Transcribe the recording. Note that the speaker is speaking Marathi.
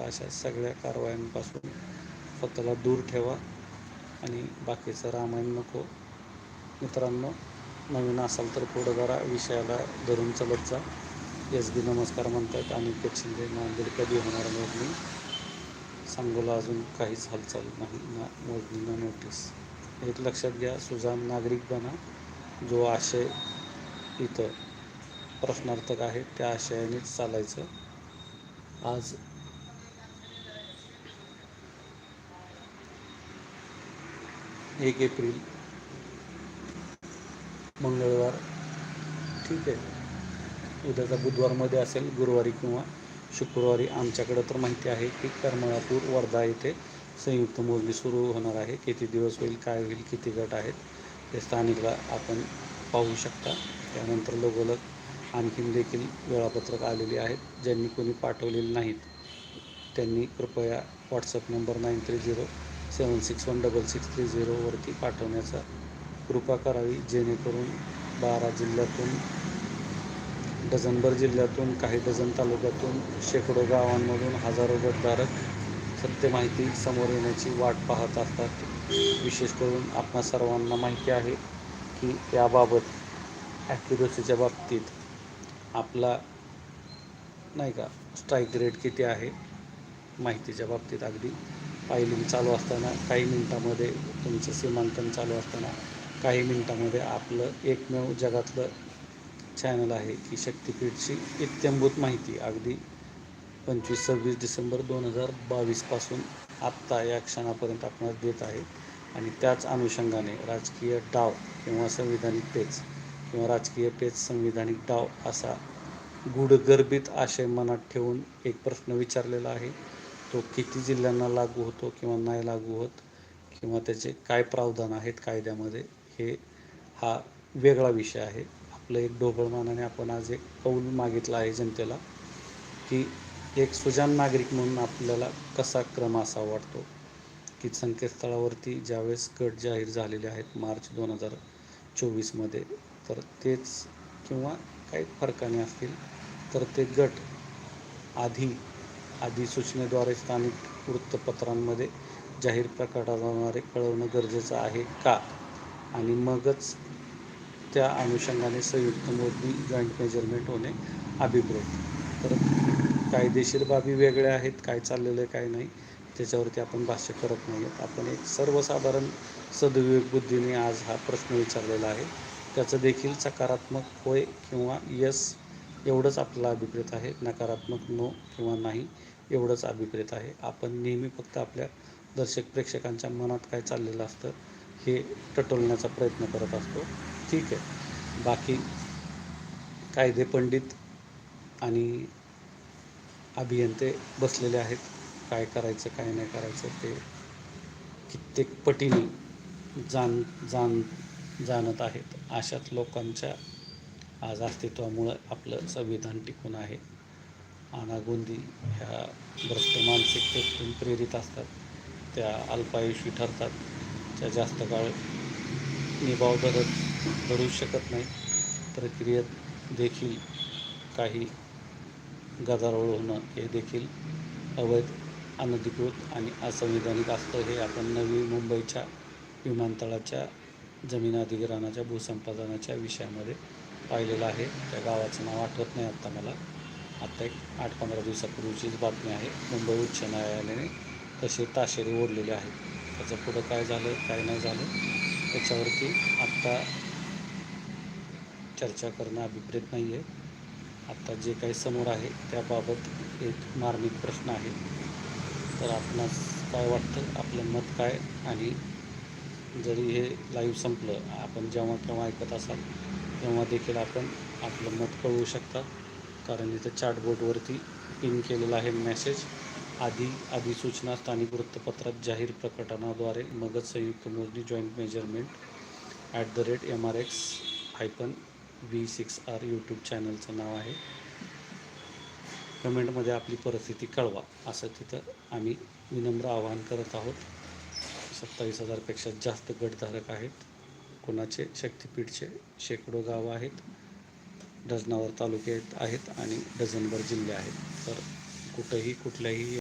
नका अशा सगळ्या कारवायांपासून स्वतःला दूर ठेवा. आणि बाकीचं रामायण नको. मित्रांनो नवीन असाल तर पुढं जरा विषयाला धरून चलत जा. एस बी नमस्कार म्हणतात आणि शिंदे नांदेड कधी होणार मोजणी? सांगोला अजून काहीच हालचाल नाही ना मोजणी ना नोटीस एक लक्षात घ्या सुजान नागरिक बना. जो आशय इथं प्रश्नार्थक आहे त्या आशयानेच चालायचं. आज एक एप्रिल मंगळवार. ठीक आहे. उद्याचा बुधवारमध्ये असेल गुरुवारी किंवा शुक्रवारी आमच्याकडं तर माहिती आहे की करमळापूर वर्धा येथे संयुक्त मोजणी सुरू होणार आहे. किती दिवस होईल काय होईल किती गट आहेत ते स्थानिकला आपण पाहू शकता. त्यानंतर लगोलग आणखीन देखील वेळापत्रक आलेली आहेत. ज्यांनी कोणी पाठवलेली नाहीत त्यांनी कृपया WhatsApp number nine three zero seven six one double six three झिरोवरती पाठवण्याचा कृपा करावी जेणेकरून बारा जिल्ह्यातून डझनभर जिल्ह्यातून काही डझन तालुक्यातून शेकडो गावांमधून हजारो गटधारक सत्य माहिती समोर येण्याची वाट पाहत असतात. विशेष करून आपणा सर्वांना माहिती आहे की याबाबत ॲक्युरसीच्या बाबतीत आपला नाही का स्ट्राईक रेट किती आहे माहितीच्या बाबतीत अगदी फायलिंग चालू असताना काही मिनटामध्ये तुमचं सीमांकन चालू असताना काही मिनटामध्ये आपलं एकमेव जगातलं चॅनल आहे की शक्तिपीठची इत्यंभूत माहिती. अगदी पंचवीस सव्वीस डिसेंबर दोन हजार बावीसपासून आत्ता या क्षणापर्यंत आपण देत आहे. आणि त्याच अनुषंगाने राजकीय डाव किंवा संविधानिक पेच किंवा राजकीय पेच संविधानिक डाव असा गूढगर्भित आशय मनात ठेवून एक प्रश्न विचारलेला आहे. तो किती जिल्ह्यांना लागू होतो किंवा नाही लागू होत किंवा त्याचे काय प्रावधान आहेत कायद्यामध्ये हे हा वेगळा विषय आहे. आपलं एक ढोबळमानाने आपण आज एक कौल मागितला आहे जनतेला की एक सुजान नागरिक म्हणून आपल्याला कसा क्रम असा वाटतो? की संकेतस्थळावरती ज्यावेळेस गट जाहीर झालेले आहेत मार्च दोन हजार चोवीसमध्ये तर तेच किंवा काही फरकाने असतील तर ते गट आधी अधिसूचनेद्वारे स्थानिक वृत्तपत्रांमध्ये जाहीर प्रकटनाद्वारे कळवणं गरजेचं आहे का? आणि मगच त्या अनुषंगाने संयुक्त मोजणी जॉईंट मेजरमेंट होणे अभिप्रेत. तर कायदेशीर बाबी वेगळ्या आहेत काय चाललेलं आहे काय नाही त्याच्यावरती आपण भाष्य करत नाही आहेत. आपण एक सर्वसाधारण सदविवेक बुद्धीने आज हा प्रश्न विचारलेला आहे. त्याचं देखील सकारात्मक होय किंवा यस एवढंच आपला अभिप्रेत आहे. नकारात्मक नो किंवा नाही एवढंच अभिप्रेत आहे. आपण नेहमी फक्त आपल्या दर्शक प्रेक्षकांच्या मनात काय चाललेलं असतं हे टटोलण्याचा प्रयत्न करत असतो. ठीक आहे. बाकी कायदे पंडित आणि अभियंते बसलेले आहेत. काय करायचं काय नाही करायचं ते कित्येक पटीने जाण जाण जाणत आहेत. अशाच लोकांच्या आज अस्तित्वामुळं आपलं संविधान टिकून आहे. अनागोंदी ह्या भ्रष्ट मानसिकतेतून प्रेरित असतात. त्या अल्पायुषी ठरतात. त्या जास्त काळ निभाव धरत धरू शकत नाही. प्रक्रियेत देखील काही गदारोळ होणं हे देखील अवैध अनधिकृत आणि असंविधानिक असतं. हे आपण नवी मुंबईच्या विमानतळाच्या जमीन अधिग्रहणाच्या भूसंपादनाच्या विषयामध्ये पाहिलेलं आहे. त्या गावाचं नाव आठवत नाही आत्ता मला. आत्ता एक आठ पंधरा दिवसापूर्वीचीच बातमी आहे. मुंबई उच्च न्यायालयाने तसे ताशेरे ओढलेले आहेत त्याचं पुढं काय झालं काय नाही झालं त्याच्यावरती आत्ता चर्चा करणं अभिप्रेत नाही आहे आत्ता जे काही समोर आहे त्याबाबत एक मार्मिक प्रश्न आहे. तर आपणास काय वाटतं? आपलं मत काय? आणि जरी हे लाईव्ह संपलं आपण जेव्हा केव्हा ऐकत असाल तेव्हा देखील आपण आपलं मत कळवू शकता. कारण इथं चार्टबोर्डवरती पिन केलेला आहे मेसेज आधी अधिसूचना स्थानिक वृत्तपत्रात जाहीर प्रकटनाद्वारे मगच संयुक्त मोजणी joint measurement at the rate M R X hyphen V six R YouTube चॅनलचं नाव आहे. कमेंटमध्ये आपली परिस्थिती कळवा असं तिथं आम्ही विनम्र आवाहन करत आहोत. सत्तावीस हजारपेक्षा जास्त गटधारक आहेत. कोणाचे शक्तिपीठचे शेकडो गावं आहेत डझनावर तालुके आहेत आणि डझनभर जिल्हे आहेत. तर कुठंही कुठल्याही